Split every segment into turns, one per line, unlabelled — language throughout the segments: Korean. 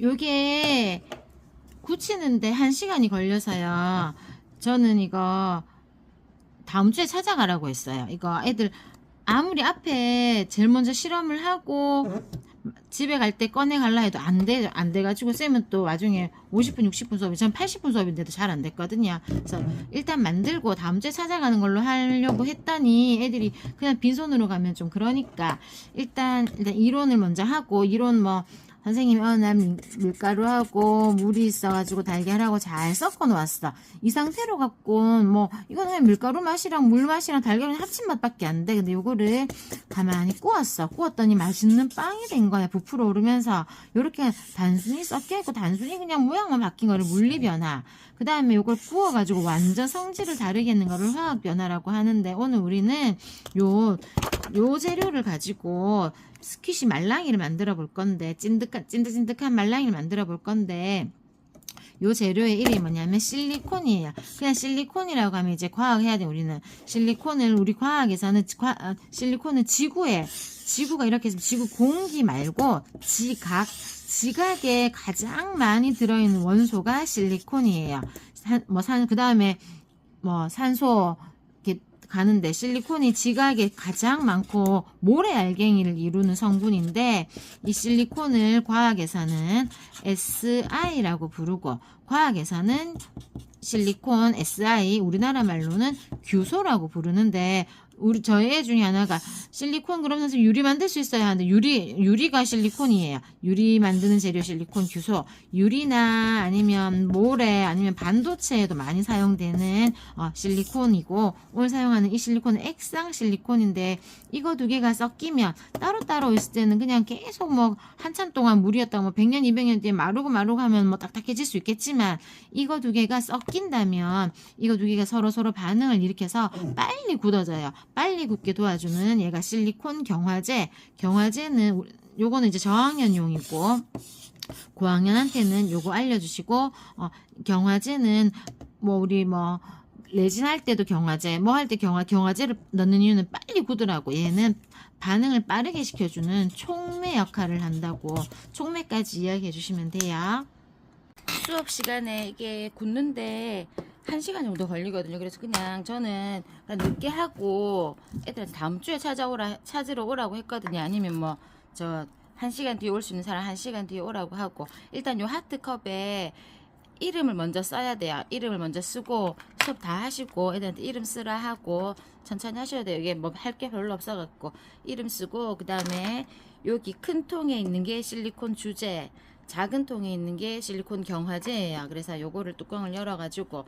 요게 굳히는데 한 시간이 걸려서요. 저는 이거 다음 주에 찾아가라고 했어요. 이거 애들 아무리 앞에 제일 먼저 실험을 하고 집에 갈 때 꺼내 갈라 해도 안 돼, 안 돼가지고 쌤은 또 나중에 50분, 60분 수업이, 전 80분 수업인데도 잘 안 됐거든요. 그래서 일단 만들고 다음 주에 찾아가는 걸로 하려고 했더니 애들이 그냥 빈손으로 가면 좀 그러니까 일단, 일단 이론을 먼저 하고 이론 뭐 선생님이 어, 난 밀- 밀가루하고 물이 있어가지고 달걀하고 잘 섞어 놓았어. 이 상태로 갖고는 뭐 이거는 그냥 밀가루 맛이랑 물 맛이랑 달걀이랑 합친 맛밖에 안 돼. 근데 요거를 가만히 구웠어. 구웠더니 맛있는 빵이 된 거야. 부풀어 오르면서 요렇게 단순히 섞여 있고 단순히 그냥 모양만 바뀐 거를 물리 변화. 그 다음에 요걸 구워가지고 완전 성질을 다르게 했는 거를 화학 변화라고 하는데 오늘 우리는 요, 요 재료를 가지고 스퀴시 말랑이를 만들어 볼 건데 찐득한 찐득찐득한 말랑이를 만들어 볼 건데 요 재료의 이름이 뭐냐면 실리콘이에요. 그냥 실리콘이라고 하면 이제 과학 해야 돼 우리는 실리콘을 우리 과학에서는 지- 과- 아, 실리콘은 지구에 지구가 이렇게 있으면 지구 공기 말고 지각 지각에 가장 많이 들어있는 원소가 실리콘이에요. 뭐산 그 다음에 뭐 산소 가는데 실리콘이 지각에 가장 많고 모래 알갱이를 이루는 성분인데 이 실리콘을 과학에서는 SI라고 부르고 과학에서는 실리콘 SI 우리나라 말로는 규소라고 부르는데 우리 저희 애 중에 하나가 실리콘 그럼 선생님 유리 만들 수 있어야 하는데 유리 유리가 실리콘이에요. 유리 만드는 재료 실리콘 규소 유리나 아니면 모래 아니면 반도체에도 많이 사용되는 어, 실리콘이고 오늘 사용하는 이 실리콘은 액상 실리콘인데 이거 두 개가 섞이면 따로따로 있을 때는 그냥 계속 뭐 한참 동안 물이었다가 뭐 100년 200년 뒤에 마르고 마르고 하면 뭐 딱딱해질 수 있겠지만 이거 두 개가 섞인다면 이거 두 개가 서로 서로 반응을 일으켜서 빨리 굳어져요. 빨리 굳게 도와주는 얘가 실리콘 경화제. 경화제는 요거는 이제 저학년용이고 고학년한테는 요거 알려주시고 어, 경화제는 뭐 우리 뭐 레진 할 때도 경화제, 뭐 할 때 경화 경화제를 넣는 이유는 빨리 굳으라고. 얘는 반응을 빠르게 시켜주는 촉매 역할을 한다고. 촉매까지 이야기해 주시면 돼요. 수업 시간에 이게 굳는데 한 시간 정도 걸리거든요. 그래서 그냥 저는 그냥 늦게 하고 애들한테 다음 주에 찾아오라 찾으러 오라고 했거든요. 아니면 뭐저한 시간 뒤에 올 수 있는 사람 한 시간 뒤에 오라고 하고 일단 요 하트컵에 이름을 먼저 써야 돼요. 이름을 먼저 쓰고 수업 다 하시고 애들한테 이름 쓰라 하고 천천히 하셔야 돼요. 이게 뭐 할 게 별로 없어갖고 이름 쓰고 그 다음에 여기 큰 통에 있는 게 실리콘 주제, 작은 통에 있는 게 실리콘 경화제예요. 그래서 요거를 뚜껑을 열어가지고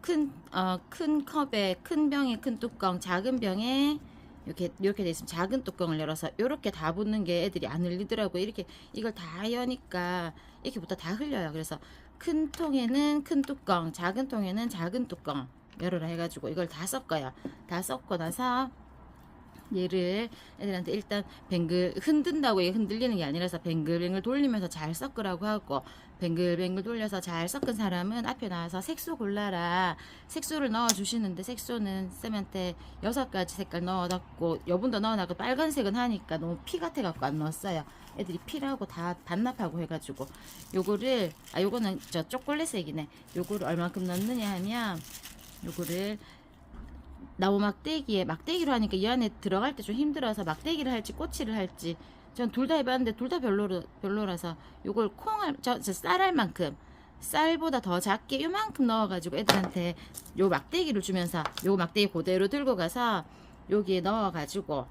큰, 어, 큰 컵에 큰 병에 큰 뚜껑, 작은 병에 이렇게 이렇게 돼 있으면 작은 뚜껑을 열어서 이렇게 다 붓는 게 애들이 안 흘리더라고. 이렇게 이걸 다 여니까 이렇게부터 다 흘려요. 그래서 큰 통에는 큰 뚜껑, 작은 통에는 작은 뚜껑 열어라 해가지고 이걸 다 섞어요. 다 섞고 나서 얘를 애들한테 일단 뱅글 흔든다고 이게 흔들리는 게 아니라서 뱅글뱅글 돌리면서 잘 섞으라고 하고 뱅글뱅글 돌려서 잘 섞은 사람은 앞에 나와서 색소 골라라. 색소를 넣어 주시는데 색소는 쌤한테 여섯 가지 색깔 넣어 놨고 여분도 넣어 놨고 빨간색은 하니까 너무 피 같아 갖고 안 넣었어요. 애들이 피라고 다 반납하고 해가지고 요거를 아 요거는 저 초콜릿색이네. 요거를 얼만큼 넣느냐 하면 요거를 나무 막대기에 막대기로 하니까 이 안에 들어갈 때 좀 힘들어서 막대기를 할지 꼬치를 할지 전 둘 다 해봤는데 둘 다 별로 별로라서 요걸 콩알 저, 저 쌀알 만큼 쌀보다 더 작게 요만큼 넣어가지고 애들한테 요 막대기를 주면서 요 막대기 그대로 들고 가서 여기에 넣어가지고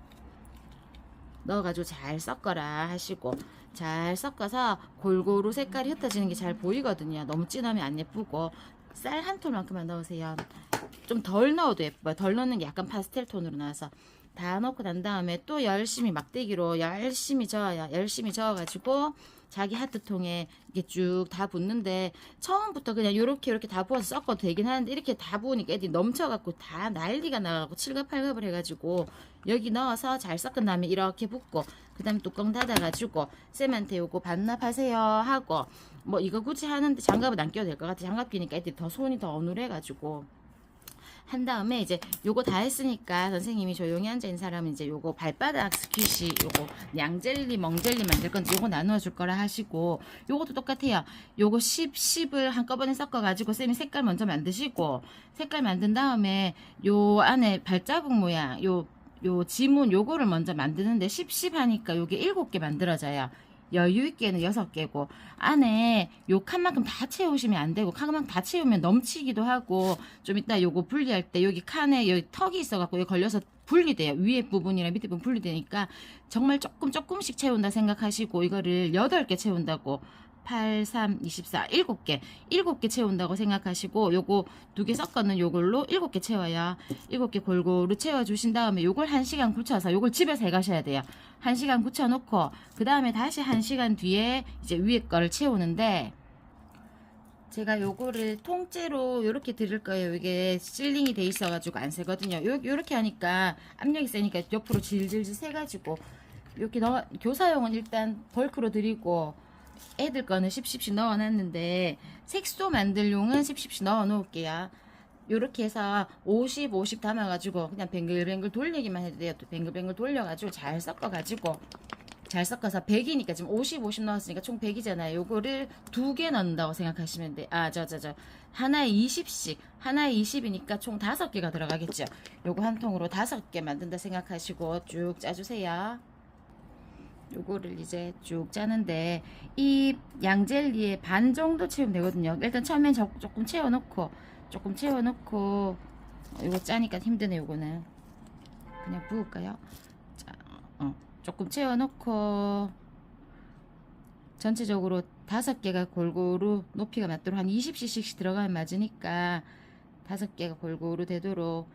넣어가지고 잘 섞어라 하시고 잘 섞어서 골고루 색깔이 흩어지는 게 잘 보이거든요. 너무 진하면 안 예쁘고 쌀 한 톨만큼만 넣으세요. 좀 덜 넣어도 예뻐요. 덜 넣는 게 약간 파스텔 톤으로 나와서 다 넣고 난 다음에 또 열심히 막대기로 열심히 저어요. 열심히 저어가지고 자기 하트통에 이게 쭉 다 붓는데 처음부터 그냥 요렇게 요렇게 다 부어서 섞어도 되긴 하는데 이렇게 다 부으니까 애들이 넘쳐갖고 다 난리가 나가고 칠갑팔갑을 해가지고 여기 넣어서 잘 섞은 다음에 이렇게 붓고 그 다음에 뚜껑 닫아가지고 쌤한테 요거 반납하세요 하고 뭐 이거 굳이 하는데 장갑은 안 껴도 될 것 같아 장갑 끼니까 애들이 더 손이 더 어눌해가지고 한 다음에 이제 요거 다 했으니까 선생님이 조용히 앉아 있는 사람은 이제 요거 발바닥 스퀴시 요거 양젤리 멍젤리 만들 건데 요거 나누어 줄 거라 하시고 요것도 똑같아요. 요거 10, 10을 한꺼번에 섞어 가지고 쌤이 색깔 먼저 만드시고 색깔 만든 다음에 요 안에 발자국 모양 요요 지문 요거를 먼저 만드는데 10, 10 하니까 요게 7개 만들어져요. 여유 있게는 6개고 안에 요 칸만큼 다 채우시면 안 되고 칸만큼 다 채우면 넘치기도 하고 좀 이따 요거 분리할 때 여기 칸에 여기 턱이 있어 갖고 여기 걸려서 분리돼요. 위에 부분이랑 밑에 부분 분리되니까 정말 조금 조금씩 채운다 생각하시고 이거를 8개 채운다고 8, 3, 24, 7개. 7개 채운다고 생각하시고 요거 두 개 섞어는 요걸로 7개 채워야 7개 골고루 채워 주신 다음에 요걸 1시간 굳혀서 요걸 집에서 해 가셔야 돼요. 1시간 굳혀 놓고 그 다음에 다시 1시간 뒤에 이제 위에 거를 채우는데 제가 요거를 통째로 요렇게 드릴 거예요. 이게 실링이 돼 있어 가지고 안 새거든요. 요, 요렇게 하니까 압력이 세니까 옆으로 질질질 새가지고 이렇게 넣어, 교사용은 일단 벌크로 드리고 애들 거는 10씩 넣어놨는데 색소 만들용은 10씩 넣어 놓을게요. 요렇게 해서 50, 50 담아가지고 그냥 뱅글뱅글 돌리기만 해도 돼요. 또 뱅글뱅글 돌려가지고 잘 섞어가지고 잘 섞어서 100이니까 지금 50, 50 넣었으니까 총 100이잖아요. 요거를 두 개 넣는다고 생각하시면 돼. 아, 저, 저, 저. 하나에 20씩. 하나에 20이니까 총 5개가 들어가겠죠. 요거 한 통으로 5개 만든다 생각하시고 쭉 짜주세요. 요거를 이제 쭉 짜는데 이 양젤리에 반 정도 채우면 되거든요. 일단 처음엔 저- 조금 채워놓고 조금 채워놓고 어, 요거 짜니까 힘드네 요거는 그냥 부을까요? 자, 어, 조금 채워놓고 전체적으로 다섯 개가 골고루 높이가 맞도록 한 20cc씩 들어가면 맞으니까 다섯 개가 골고루 되도록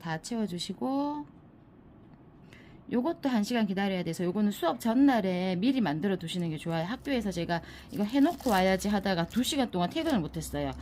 다 채워주시고 요것도 한 시간 기다려야 돼서 요거는 수업 전날에 미리 만들어 두시는 게 좋아요. 학교에서 제가 이거 해놓고 와야지 하다가 두 시간 동안 퇴근을 못했어요.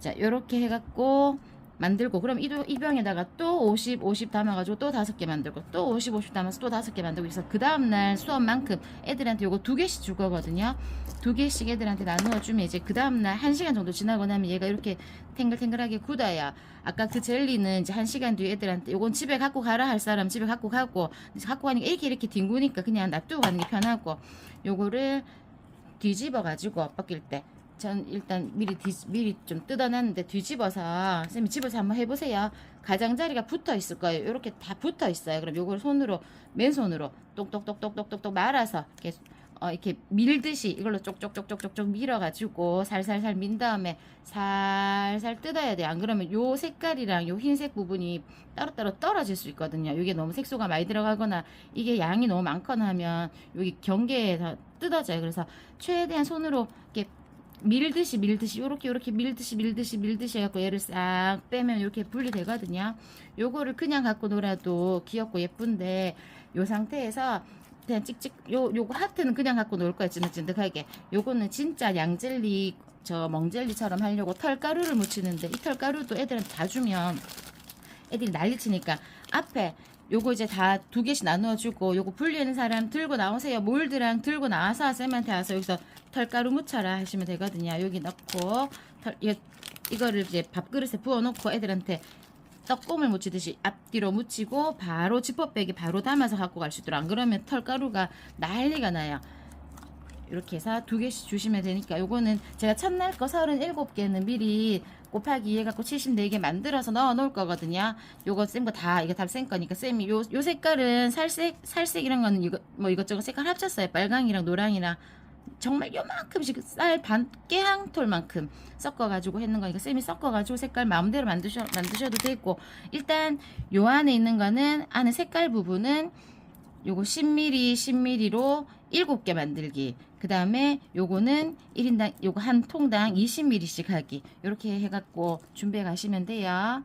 자, 요렇게 해갖고 만들고 그럼 이, 이 병에다가 또 50, 50 담아가지고 또 다섯 개 만들고 또 50, 50 담아서 또 다섯 개 만들고 있어. 그 다음날 수업만큼 애들한테 요거 두 개씩 줄 거거든요. 두 개씩 애들한테 나누어 주면 이제 그 다음날 한 시간 정도 지나고 나면 얘가 이렇게 탱글탱글하게 굳어야 아까 그 젤리는 이제 한 시간 뒤에 애들한테 요건 집에 갖고 가라 할 사람 집에 갖고 가고 갖고 가니까 이렇게 이렇게 뒹구니까 그냥 놔두고 가는 게 편하고 요거를 뒤집어 가지고 벗길 때 전 일단 미리 뒤, 미리 좀 뜯어놨는데 뒤집어서 쌤이 집어서 한번 해보세요. 가장자리가 붙어 있을 거예요. 이렇게 다 붙어 있어요. 그럼 요걸 손으로 맨손으로 똑똑똑똑똑똑똑 말아서 이렇게 어, 이렇게 밀듯이 이걸로 쪽쪽쪽쪽쪽쪽 밀어가지고 살살살 민 다음에 살살 뜯어야 돼요. 안 그러면 요 색깔이랑 요 흰색 부분이 따로따로 떨어질 수 있거든요. 이게 너무 색소가 많이 들어가거나 이게 양이 너무 많거나 하면 여기 경계에서 뜯어져요. 그래서 최대한 손으로 이렇게 밀듯이 밀듯이 요렇게 요렇게 밀듯이 밀듯이 밀듯이 해갖고 얘를 싹 빼면 이렇게 분리되거든요. 요거를 그냥 갖고 놀아도 귀엽고 예쁜데 요 상태에서 그냥 찍찍 요 요거 하트는 그냥 갖고 놀 거야 찐득찐득하게 요거는 진짜 양젤리 저 멍젤리처럼 하려고 털가루를 묻히는데 이 털가루도 애들한테 다 주면 애들이 난리치니까 앞에 요거 이제 다 두 개씩 나누어주고 요거 분리하는 사람 들고 나오세요. 몰드랑 들고 나와서 쌤한테 와서 여기서 털가루 묻혀라 하시면 되거든요. 여기 넣고 털, 이거, 이거를 이제 밥그릇에 부어놓고 애들한테 떡고물 묻히듯이 앞뒤로 묻히고 바로 지퍼백에 바로 담아서 갖고 갈 수 있도록. 안 그러면 털가루가 난리가 나요. 이렇게 해서 두 개씩 주시면 되니까 요거는 제가 첫날 거 37개는 미리 곱하기 2 해갖고 74개 만들어서 넣어 놓을 거거든요. 요거 쌤 거 다 이거 다쌤 거니까 쌤이 요, 요 색깔은 살색 살색 이런 거는 이거 뭐 이것저것 색깔 합쳤어요. 빨강이랑 노랑이랑 정말 요만큼씩 쌀 반 깨항톨만큼 섞어가지고 했는 거니까 쌤이 섞어가지고 색깔 마음대로 만드셔 만드셔도 되고 일단 요 안에 있는 거는 안에 색깔 부분은 요거 10mm 10mm로 7개 만들기. 그 다음에 요거는 1인당 요거 한 통당 20mm씩 하기. 요렇게 해갖고 준비해 가시면 돼요.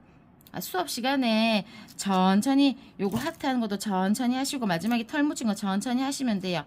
아, 수업 시간에 천천히 요거 하트 하는 것도 천천히 하시고 마지막에 털 묻힌 거 천천히 하시면 돼요.